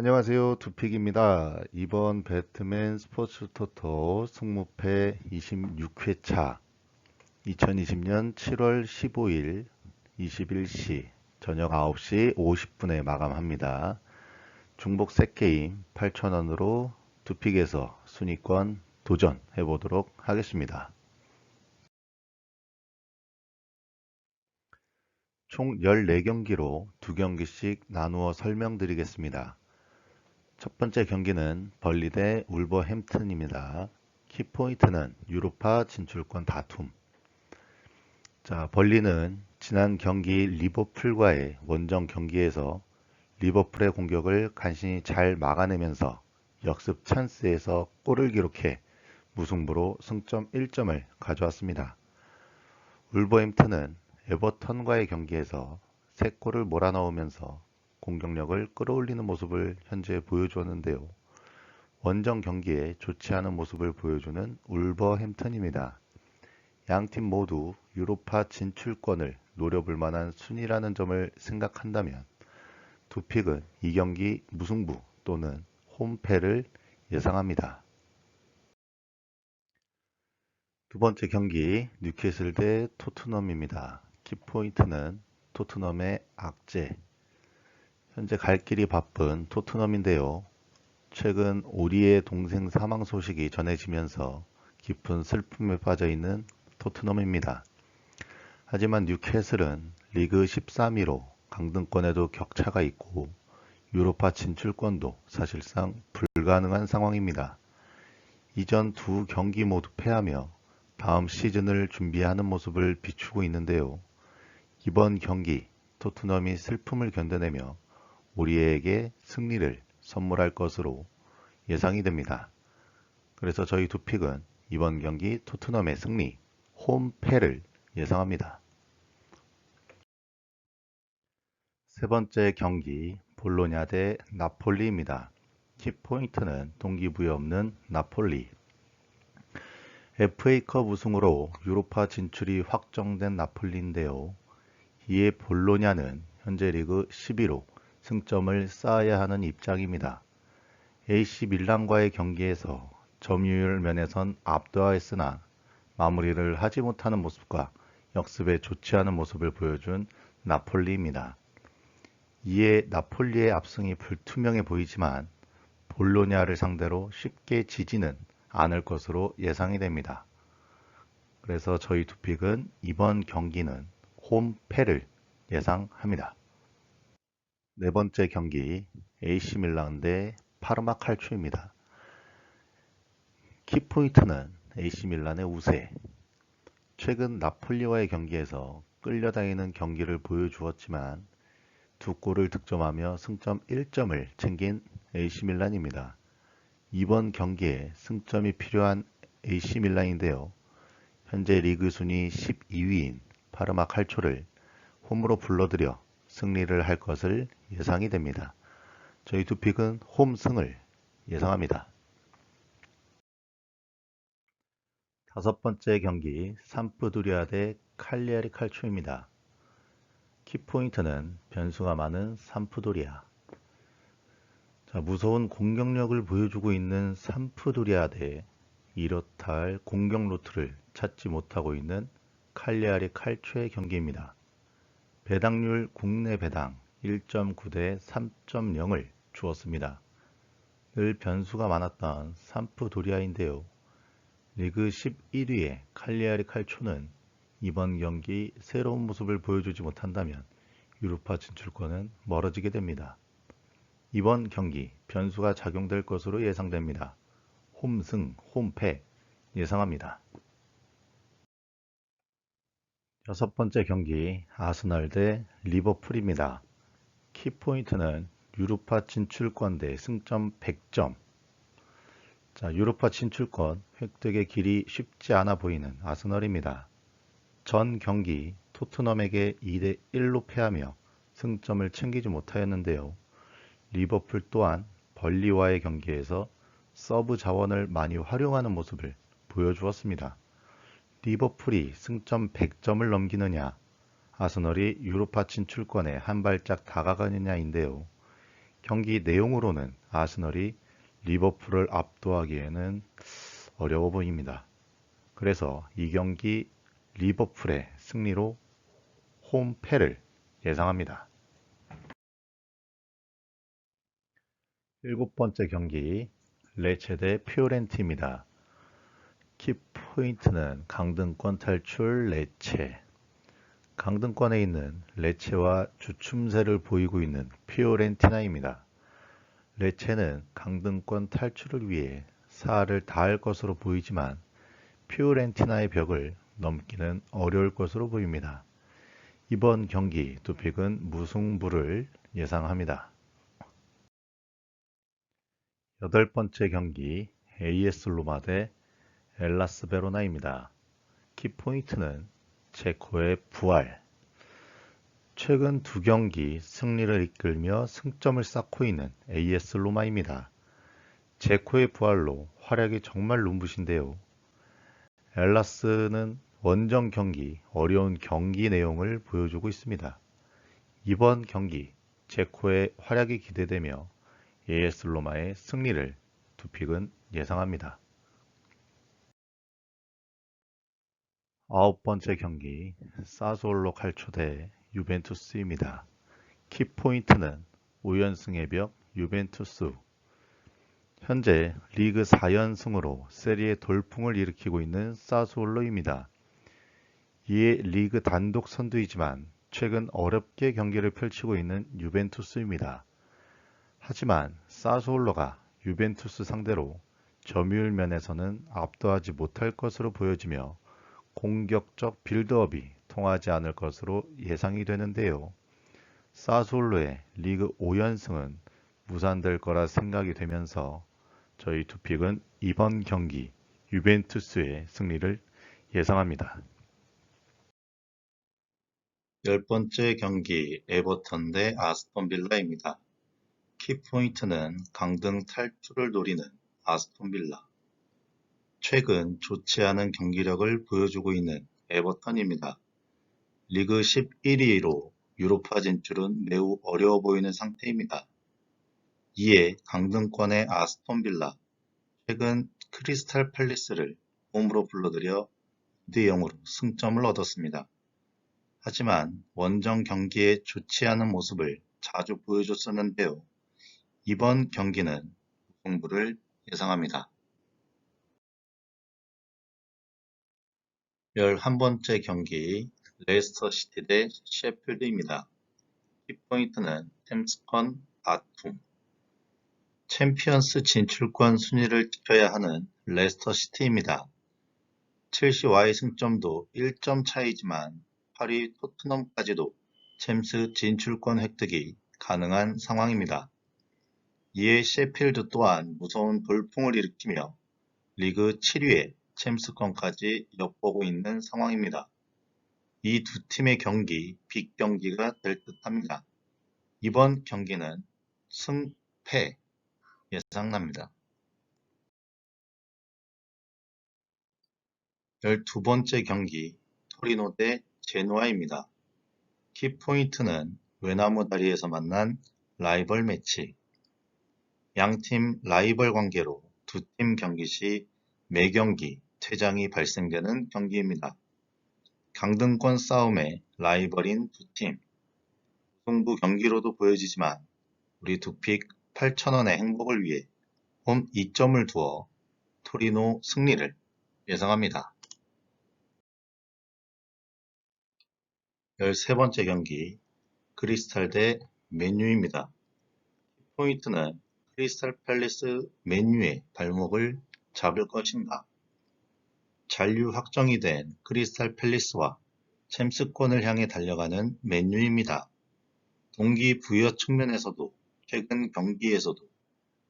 안녕하세요. 두픽입니다. 이번 배트맨 스포츠 토토 승무패 26회차. 2020년 7월 15일 21시 저녁 9시 50분에 마감합니다. 중복 세게임 8,000원으로 두픽에서 순위권 도전해 보도록 하겠습니다. 총 14경기로 2경기씩 나누어 설명드리겠습니다. 첫 번째 경기는 벌리 대 울버햄튼입니다. 키포인트는 유로파 진출권 다툼. 자, 벌리는 지난 경기 리버풀과의 원정 경기에서 리버풀의 공격을 간신히 잘 막아내면서 역습 찬스에서 골을 기록해 무승부로 승점 1점을 가져왔습니다. 울버햄튼은 에버턴과의 경기에서 3골을 몰아넣으면서 공격력을 끌어올리는 모습을 현재 보여주었는데요. 원정 경기에 좋지 않은 모습을 보여주는 울버햄튼입니다. 양 팀 모두 유로파 진출권을 노려볼 만한 순위라는 점을 생각한다면 두 픽은 이 경기 무승부 또는 홈패를 예상합니다. 두 번째 경기 뉴캐슬 대 토트넘입니다. 키포인트는 토트넘의 악재, 현재 갈 길이 바쁜 토트넘인데요. 최근 오리의 동생 사망 소식이 전해지면서 깊은 슬픔에 빠져 있는 토트넘입니다. 하지만 뉴캐슬은 리그 13위로 강등권에도 격차가 있고 유로파 진출권도 사실상 불가능한 상황입니다. 이전 두 경기 모두 패하며 다음 시즌을 준비하는 모습을 비추고 있는데요. 이번 경기 토트넘이 슬픔을 견뎌내며 우리에게 승리를 선물할 것으로 예상이 됩니다. 그래서 저희 두 픽은 이번 경기 토트넘의 승리, 홈패를 예상합니다. 세 번째 경기 볼로냐 대 나폴리입니다. 키포인트는 동기부여 없는 나폴리. FA컵 우승으로 유로파 진출이 확정된 나폴리인데요. 이에 볼로냐는 현재 리그 11호 승점을 쌓아야 하는 입장입니다. AC 밀란과의 경기에서 점유율 면에선 압도하였으나 마무리를 하지 못하는 모습과 역습에 좋지 않은 모습을 보여준 나폴리입니다. 이에 나폴리의 압승이 불투명해 보이지만 볼로냐를 상대로 쉽게 지지는 않을 것으로 예상이 됩니다. 그래서 저희 투픽은 이번 경기는 홈패를 예상합니다. 네 번째 경기 AC 밀란 대 파르마 칼초입니다. 키포인트는 AC 밀란의 우세. 최근 나폴리와의 경기에서 끌려다니는 경기를 보여주었지만 두 골을 득점하며 승점 1점을 챙긴 AC 밀란입니다. 이번 경기에 승점이 필요한 AC 밀란인데요. 현재 리그 순위 12위인 파르마 칼초를 홈으로 불러들여 승리를 할 것을 예상이 됩니다. 저희 두 픽은 홈승을 예상합니다. 다섯 번째 경기 삼프두리아 대 칼리아리 칼초입니다. 키포인트는 변수가 많은 삼프도리아. 자, 무서운 공격력을 보여주고 있는 삼프도리아 대 이렇다 할 공격 루트를 찾지 못하고 있는 칼리아리 칼초의 경기입니다. 배당률 국내 배당 1.9대 3.0을 주었습니다. 늘 변수가 많았던 삼프도리아인데요. 리그 11위의 칼리아리 칼초는 이번 경기 새로운 모습을 보여주지 못한다면 유로파 진출권은 멀어지게 됩니다. 이번 경기 변수가 작용될 것으로 예상됩니다. 홈승, 홈패 예상합니다. 여섯 번째 경기 아스널 대 리버풀입니다. 키포인트는 유로파 진출권 대 승점 100점 자, 유로파 진출권 획득의 길이 쉽지 않아 보이는 아스널입니다. 전 경기 토트넘에게 2대 1로 패하며 승점을 챙기지 못하였는데요. 리버풀 또한 벌리와의 경기에서 서브 자원을 많이 활용하는 모습을 보여주었습니다. 리버풀이 승점 100점을 넘기느냐, 아스널이 유로파 진출권에 한 발짝 다가가느냐인데요. 경기 내용으로는 아스널이 리버풀을 압도하기에는 어려워 보입니다. 그래서 이 경기 리버풀의 승리로 홈패를 예상합니다. 일곱 번째 경기 레체 대 피오렌티입니다. 키포인트는 강등권 탈출 레체 강등권에 있는 레체와 주춤세를 보이고 있는 피오렌티나입니다. 레체는 강등권 탈출을 위해 사활을 다할 것으로 보이지만 피오렌티나의 벽을 넘기는 어려울 것으로 보입니다. 이번 경기 두픽은 무승부를 예상합니다. 여덟 번째 경기 AS 로마 대 엘라스 베로나입니다. 키포인트는 체코의 부활. 최근 두 경기 승리를 이끌며 승점을 쌓고 있는 AS 로마입니다. 체코의 부활로 활약이 정말 눈부신데요. 엘라스는 원정 경기 어려운 경기 내용을 보여주고 있습니다. 이번 경기 체코의 활약이 기대되며 AS 로마의 승리를 두픽은 예상합니다. 아홉 번째 경기 사솔로 칼초 대 유벤투스입니다. 키포인트는 5연승의 벽 유벤투스 현재 리그 4연승으로 세리에 돌풍을 일으키고 있는 사솔로입니다. 이에 리그 단독 선두이지만 최근 어렵게 경기를 펼치고 있는 유벤투스입니다. 하지만 사솔로가 유벤투스 상대로 점유율 면에서는 압도하지 못할 것으로 보여지며 공격적 빌드업이 통하지 않을 것으로 예상이 되는데요. 사솔로의 리그 5연승은 무산될 거라 생각이 되면서 저희 투픽은 이번 경기 유벤투스의 승리를 예상합니다. 열 번째 경기 에버턴 대 아스톤 빌라입니다. 키포인트는 강등 탈출을 노리는 아스톤 빌라. 최근 좋지 않은 경기력을 보여주고 있는 에버턴입니다. 리그 11위로 유로파 진출은 매우 어려워 보이는 상태입니다. 이에 강등권의 아스톤 빌라, 최근 크리스탈 팰리스를 홈으로 불러들여 2대0으로 승점을 얻었습니다. 하지만 원정 경기에 좋지 않은 모습을 자주 보여줬었는데요. 이번 경기는 승부를 예상합니다. 11번째 경기 레스터 시티 대 셰필드입니다. 키포인트는 템스컨 바툼 챔피언스 진출권 순위를 지켜야 하는 레스터 시티입니다. 첼시와의 승점도 1점 차이지만 8위 토트넘까지도 챔스 진출권 획득이 가능한 상황입니다. 이에 셰필드 또한 무서운 돌풍을 일으키며 리그 7위에 챔스권까지 엿보고 있는 상황입니다. 이 두 팀의 경기 빅 경기가 될 듯합니다. 이번 경기는 승패 예상납니다. 12번째 경기 토리노 대 제노아입니다. 키포인트는 외나무 다리에서 만난 라이벌 매치 양팀 라이벌 관계로 두 팀 경기 시 매경기 퇴장이 발생되는 경기입니다. 강등권 싸움의 라이벌인 두 팀. 승부 경기로도 보여지지만 우리 두픽 8천원의 행복을 위해 홈 2점을 두어 토리노 승리를 예상합니다. 13번째 경기 크리스탈 대 맨유입니다. 포인트는 크리스탈 팰리스 맨유의 발목을 잡을 것인가? 잔류 확정이 된 크리스탈 팰리스와 챔스권을 향해 달려가는 맨유입니다. 동기 부여 측면에서도 최근 경기에서도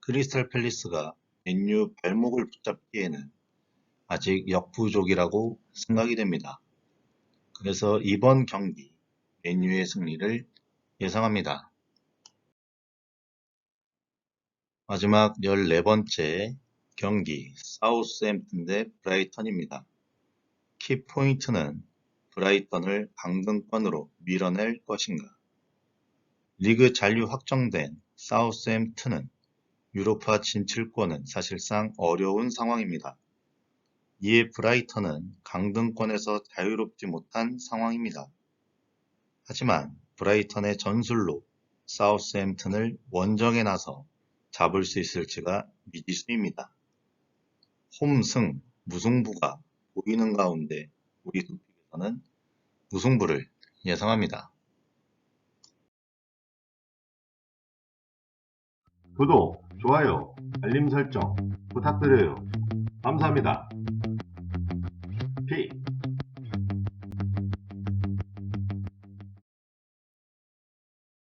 크리스탈 팰리스가 맨유 발목을 붙잡기에는 아직 역부족이라고 생각이 됩니다. 그래서 이번 경기 맨유의 승리를 예상합니다. 마지막 14번째 경기 사우스햄튼 대 브라이턴입니다. 키포인트는 브라이턴을 강등권으로 밀어낼 것인가. 리그 잔류 확정된 사우스햄튼은 유로파 진출권은 사실상 어려운 상황입니다. 이에 브라이턴은 강등권에서 자유롭지 못한 상황입니다. 하지만 브라이턴의 전술로 사우스햄튼을 원정에 나서 잡을 수 있을지가 미지수입니다. 홈승, 무승부가 보이는 가운데 우리 도픽에서는 무승부를 예상합니다. 구독, 좋아요, 알림 설정 부탁드려요. 감사합니다.